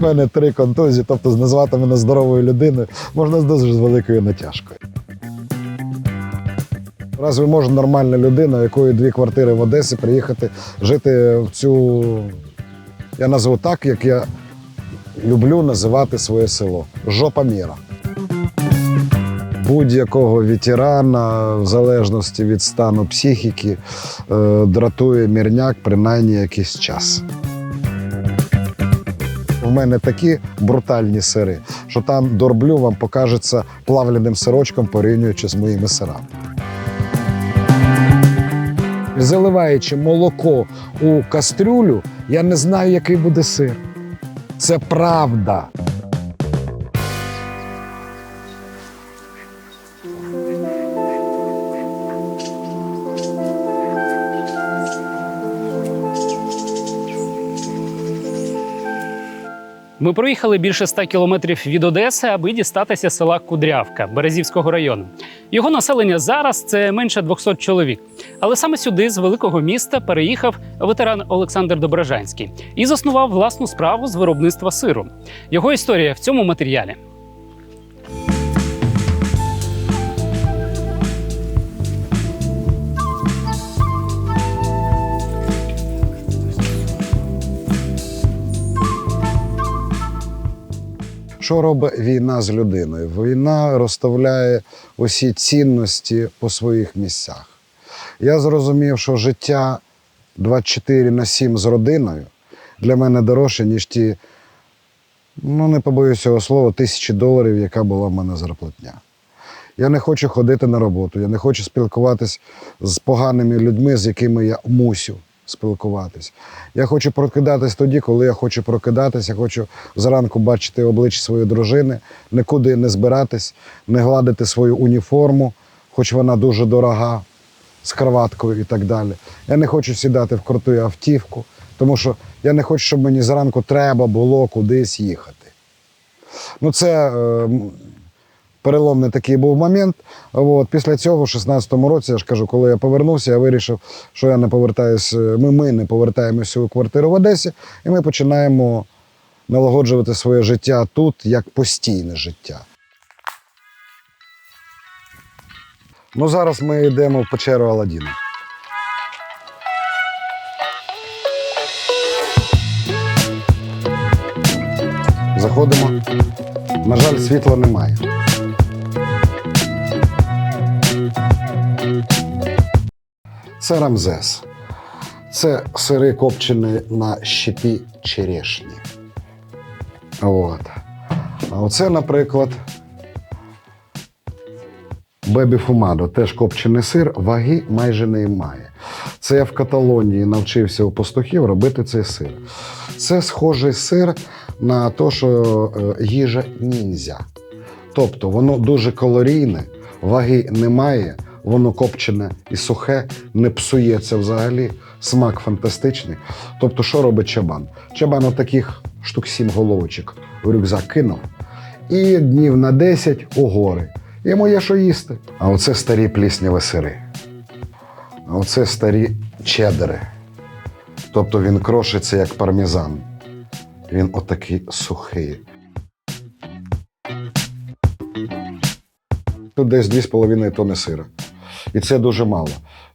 У мене три контузії, тобто назвати мене здоровою людиною можна з дуже великою натяжкою. Разве може нормальна людина, якої дві квартири в Одесі, приїхати жити в цю, я назву так, як я люблю називати своє село жопа міра. Будь-якого ветерана, в залежності від стану психіки, е, дратує мірняк принаймні якийсь час. У мене такі брутальні сири, що там дорблю вам покажеться плавленим сирочком, порівнюючи з моїми сирами. Заливаючи молоко у кастрюлю, я не знаю, який буде сир. Це правда. Ми проїхали більше ста кілометрів від Одеси, аби дістатися села Кудрявка Березівського району. Його населення зараз це менше 200 чоловік. Але саме сюди, з великого міста, переїхав ветеран Олександр Доброжанський і заснував власну справу з виробництва сиру. Його історія в цьому матеріалі. Що робить війна з людиною? Війна розставляє усі цінності по своїх місцях. Я зрозумів, що життя 24 на 7 з родиною для мене дорожче, ніж ті, ну не побоюсь цього слова, тисячі доларів, яка була в мене зарплатня. Я не хочу ходити на роботу, я не хочу спілкуватись з поганими людьми, з якими я мусю спілкуватись. Я хочу прокидатись тоді, коли я хочу прокидатись. Я хочу зранку бачити обличчя своєї дружини, нікуди не збиратись, не гладити свою уніформу, хоч вона дуже дорога, з кроваткою і так далі. Я не хочу сідати в круту автівку, тому що я не хочу, щоб мені зранку треба було кудись їхати. Ну, це е, переломний такий був момент. От, після цього, в 16-му році, я ж кажу, коли я повернувся, я вирішив, що я не повертаюсь, е, ми, ми не повертаємося свою квартиру в Одесі, і ми починаємо налагоджувати своє життя тут як постійне життя. Ну, зараз ми йдемо в печеру Аладдіна. Заходимо. На жаль, світла немає. Це Рамзес. Це сири копчені на щепі черешні. От. А оце, наприклад, Бебі Фумадо, теж копчений сир, ваги майже не має. Це я в Каталонії навчився у пастухів робити цей сир. Це схожий сир на те, що е, їжа ніндзя. Тобто воно дуже калорійне, ваги немає, воно копчене і сухе, не псується взагалі, смак фантастичний. Тобто, що робить чабан? Чабан отаких штук сім головочок в рюкзак кинув і днів на 10 у гори. Йому є що їсти. А оце старі плісняві сири. А оце старі чедери. Тобто він крошиться як пармезан. Він отакий сухий. Тут десь 2,5 тонни сира. І це дуже мало.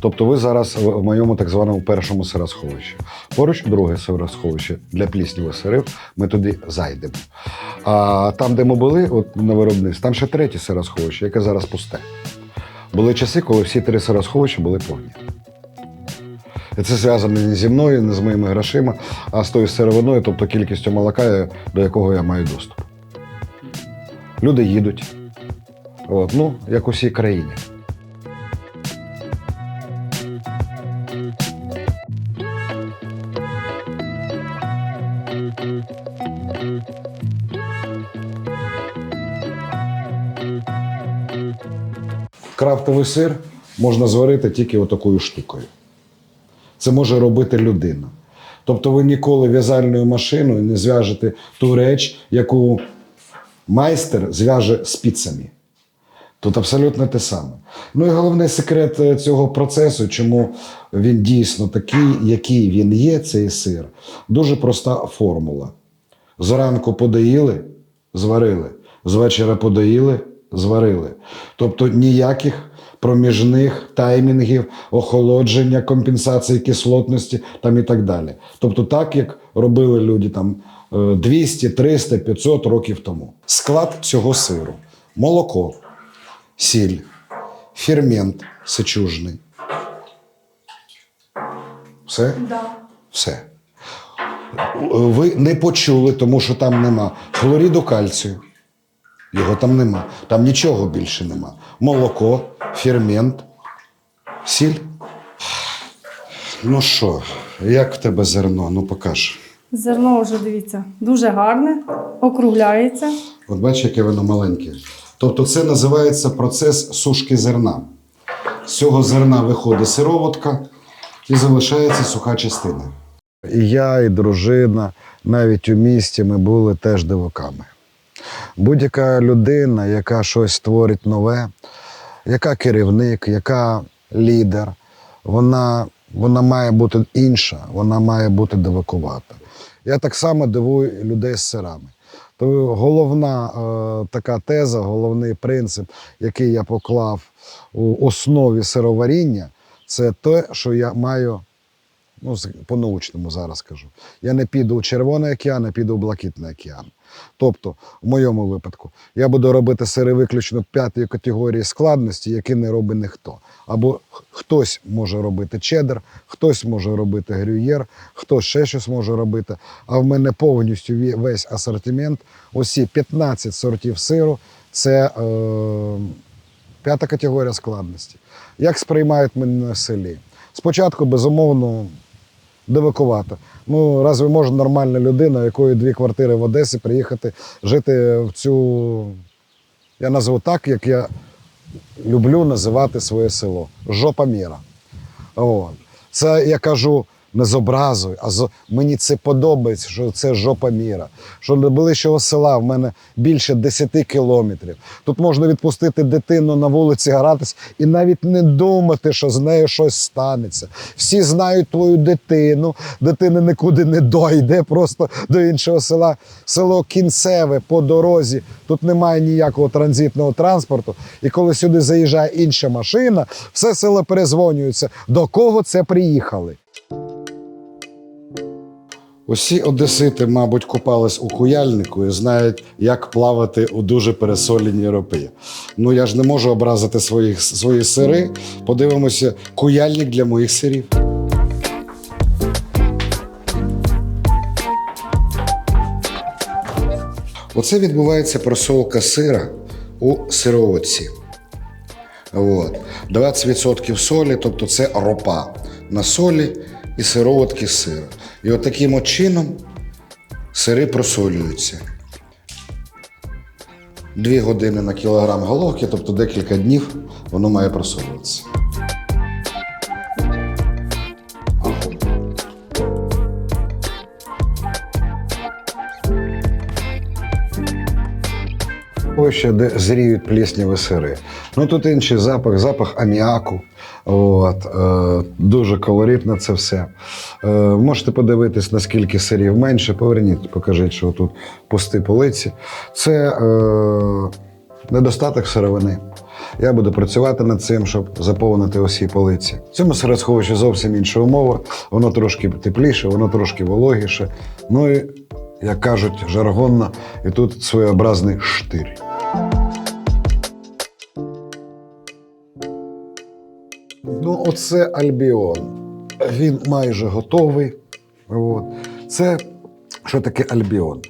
Тобто ви зараз в моєму так званому першому сиросховищі. Поруч друге сиросховище для пліснявих сирів. Ми туди зайдемо. А там, де ми були, от на виробництві, там ще третє сиросховище, яке зараз пусте. Були часи, коли всі три сиросховища були повні. І це зв'язано не зі мною, не з моїми грошима, а з тою сировиною, тобто кількістю молока, до якого я маю доступ. Люди їдуть. От, ну, як у всій країні. Крафтовий сир можна зварити тільки отакою штукою. Це може робити людина. Тобто ви ніколи в'язальною машиною не зв'яжете ту реч, яку майстер зв'яже спицями. Тут абсолютно те саме. Ну і головний секрет е, цього процесу, чому він дійсно такий, який він є, цей сир, дуже проста формула. Зранку подоїли, зварили, з вечора подоїли, зварили. Тобто ніяких проміжних таймінгів, охолодження, компенсації кислотності там і так далі. Тобто, так як робили люди там е, 200, 300, 500 років тому. Склад цього сиру: молоко, сіль, фермент сечужний. Все? Да. Все. Ви не почули, тому що там нема хлоріду кальцію. Його там нема. Там нічого більше нема. Молоко, фермент, сіль. Ну що, як в тебе зерно? Ну покаж. Зерно вже дивіться, дуже гарне, округляється. От бачиш, яке воно маленьке. Тобто це називається процес сушки зерна. З цього зерна виходить сироватка і залишається суха частина. І я, і дружина, навіть у місті ми були теж диваками. Будь-яка людина, яка щось створить нове, яка керівник, яка лідер, вона, вона має бути інша, вона має бути дивакувата. Я так само дивую людей з сирами. То головна е, така теза, головний принцип, який я поклав у основі сироваріння, це те, що я маю ну, по-научному зараз кажу. Я не піду у Червоний океан, а піду у Блакитний океан. Тобто, в моєму випадку, я буду робити сири виключно п'ятої категорії складності, які не робить ніхто. Або хтось може робити чеддер, хтось може робити грюєр, хтось ще щось може робити. А в мене повністю весь асортимент, усі 15 сортів сиру це е, п'ята категорія складності. Як сприймають мене на селі? Спочатку, безумовно, дивакувато. Ну, разве може нормальна людина, якої дві квартири в Одесі, приїхати жити в цю, я назву так, як я люблю називати своє село жопа міра. От. Це я кажу не з а з мені це подобається, що це жопа міра. Що до ближчого села в мене більше 10 кілометрів. Тут можна відпустити дитину на вулиці гратись і навіть не думати, що з нею щось станеться. Всі знають твою дитину, дитина нікуди не дойде, просто до іншого села. Село кінцеве по дорозі. Тут немає ніякого транзитного транспорту. І коли сюди заїжджає інша машина, все село перезвонюється. До кого це приїхали? Усі одесити, мабуть, купались у куяльнику і знають, як плавати у дуже пересоленій ропі. Ну я ж не можу образити своїх, свої сири. Подивимося, куяльник для моїх сирів. Оце відбувається просолка сира у сироватці. От. 20% солі, тобто це ропа на солі і сироватки сира. І от таким от чином сири просолюються. Дві години на кілограм головки, тобто декілька днів воно має просолюватися. Ще де зріють плісняві сири. Ну тут інший запах, запах аміаку. От, е, дуже колоритно це все. Е, можете подивитись, наскільки сирів менше. Поверніть, покажіть, що тут пусті полиці. Це е, недостаток сировини. Я буду працювати над цим, щоб заповнити усі полиці. В цьому сиросховищі зовсім інша умова. Воно трошки тепліше, воно трошки вологіше. Ну і, як кажуть жаргонно, і тут своєобразний штир. Ну, оце Альбіон. Він майже готовий. От. Це що таке Альбіон?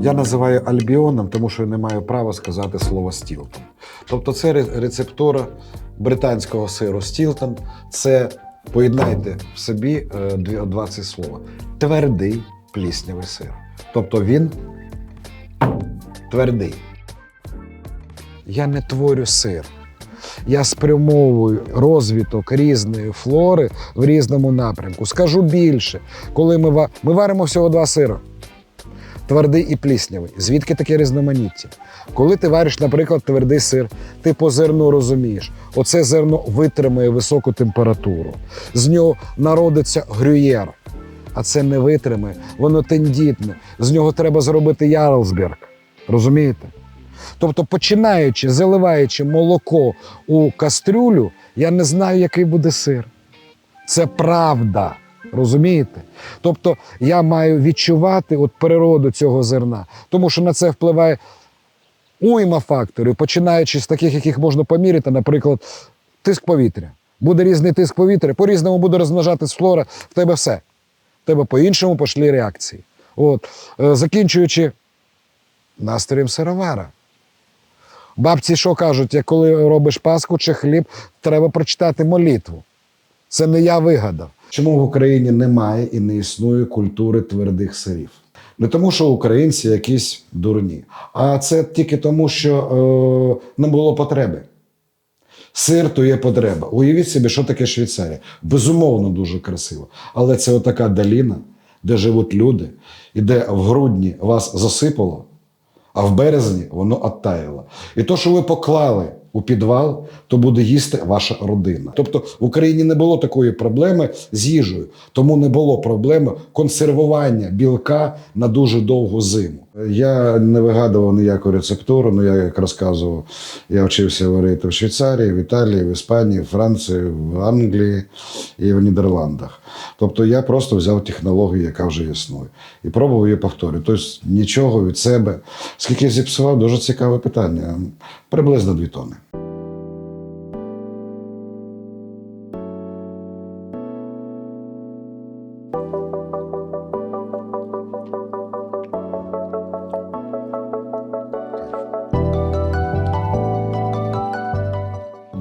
Я називаю Альбіоном, тому що я не маю права сказати слово Стілтон. Тобто, це ре- рецептура британського сиру Стілтон. Це поєднайте в собі е, два ці слова. Твердий пліснявий сир. Тобто він твердий. Я не творю сир. Я спрямовую розвиток різної флори в різному напрямку. Скажу більше, коли ми, ми варимо всього два сира. твердий і пліснявий. Звідки таке різноманіття? Коли ти вариш, наприклад, твердий сир, ти по зерну розумієш, оце зерно витримує високу температуру. З нього народиться грюєр, а це не витримає, воно тендітне. З нього треба зробити Ярлсберг. Розумієте? Тобто, починаючи, заливаючи молоко у кастрюлю, я не знаю, який буде сир. Це правда. Розумієте? Тобто я маю відчувати от природу цього зерна, тому що на це впливає уйма факторів, починаючи з таких, яких можна поміряти, наприклад, тиск повітря. Буде різний тиск повітря, по-різному буде розмножатись флора, в тебе все. В тебе по-іншому пішли реакції. От. Е, Закінчуючи настроєм сировара. Бабці що кажуть, як коли робиш паску чи хліб, треба прочитати молитву. Це не я вигадав. Чому в Україні немає і не існує культури твердих сирів? Не тому, що українці якісь дурні, а це тільки тому, що е, не було потреби. Сир то є потреба. Уявіть собі, що таке Швейцарія. Безумовно, дуже красиво. Але це отака доліна, де живуть люди, і де в грудні вас засипало, а в березні воно оттаяло. І то, що ви поклали у підвал, то буде їсти ваша родина. Тобто в Україні не було такої проблеми з їжею, тому не було проблеми консервування білка на дуже довгу зиму. Я не вигадував ніяку рецептуру, ну я як розказував, я вчився варити в Швейцарії, в Італії, в Іспанії, в Франції, в Англії і в Нідерландах. Тобто я просто взяв технологію, яка вже існує, і пробував її повторювати. Тобто нічого від себе. Скільки я зіпсував, дуже цікаве питання. Приблизно дві тони.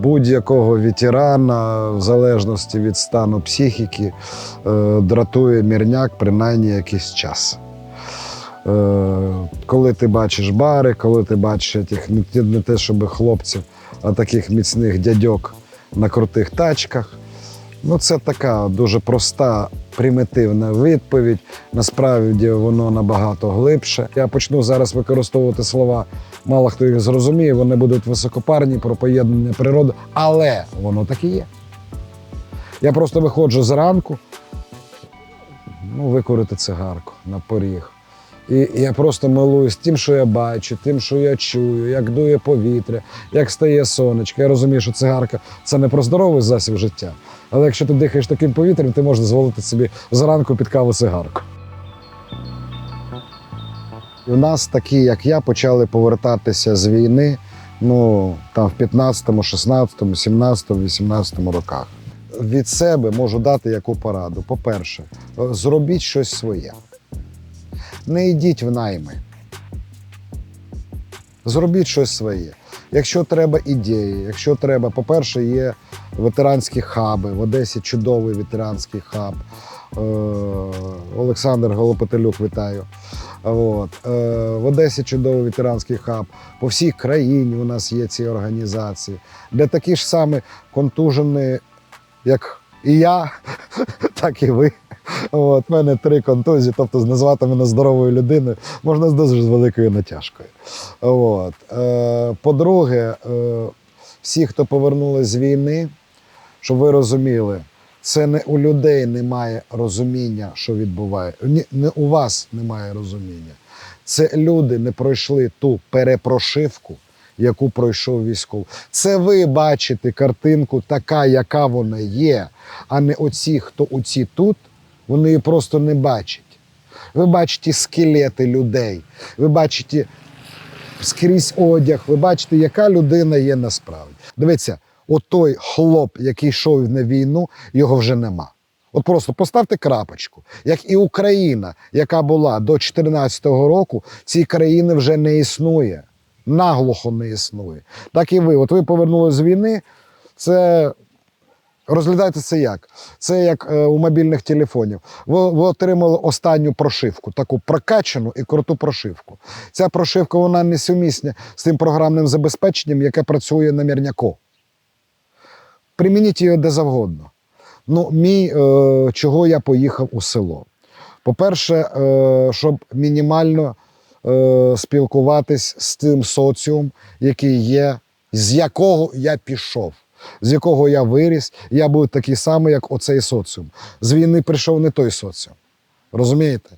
Будь-якого ветерана, в залежності від стану психіки, е, дратує мірняк принаймні якийсь час. Е, Коли ти бачиш бари, коли ти бачиш тих, не те, щоб хлопців, а таких міцних дядьок на крутих тачках. Ну, це така дуже проста, примітивна відповідь. Насправді воно набагато глибше. Я почну зараз використовувати слова, мало хто їх зрозуміє, вони будуть високопарні про поєднання природи, але воно так і є. Я просто виходжу зранку, ну, викурити цигарку на поріг. І я просто милуюсь тим, що я бачу, тим, що я чую, як дує повітря, як стає сонечко. Я розумію, що цигарка це не про здоровий засіб життя. Але якщо ти дихаєш таким повітрям, ти можеш дозволити собі зранку під каву цигарку. І у нас такі, як я, почали повертатися з війни ну, там, в 15, 16, 17, 18 роках. Від себе можу дати яку пораду. По-перше, зробіть щось своє. Не йдіть в найми. Зробіть щось своє. Якщо треба ідеї, якщо треба, по-перше, є ветеранські хаби. В Одесі чудовий ветеранський хаб. Е, Олександр Голопотелюк, вітаю. От. Е, В Одесі чудовий ветеранський хаб. По всій країні у нас є ці організації, де такі ж самі контужені, як і я, так і ви. От, в мене три контузії, тобто назвати мене здоровою людиною можна з дуже великою натяжкою. От. Е, по-друге, е, всі, хто повернулись з війни, щоб ви розуміли, це не у людей немає розуміння, що відбувається. Не у вас немає розуміння. Це люди не пройшли ту перепрошивку, яку пройшов військовий. Це ви бачите картинку така, яка вона є, а не оці, хто оці тут, вони її просто не бачать. Ви бачите скелети людей, ви бачите скрізь одяг, ви бачите, яка людина є насправді. Дивіться, от той хлоп, який йшов на війну, його вже нема. От просто поставте крапочку. Як і Україна, яка була до 2014 року, цієї країни вже не існує. Наглухо не існує. Так і ви. От ви повернулися з війни, це Розглядайте це як? Це як е, у мобільних телефонів. Ви, ви отримали останню прошивку, таку прокачану і круту прошивку. Ця прошивка вона несумісна з тим програмним забезпеченням, яке працює на мірняку. Примініть її де завгодно. Ну, мій, е, чого я поїхав у село. По-перше, е, щоб мінімально е, спілкуватись з тим соціумом, який є, з якого я пішов, з якого я виріс, я був такий самий, як оцей соціум. З війни прийшов не той соціум. Розумієте?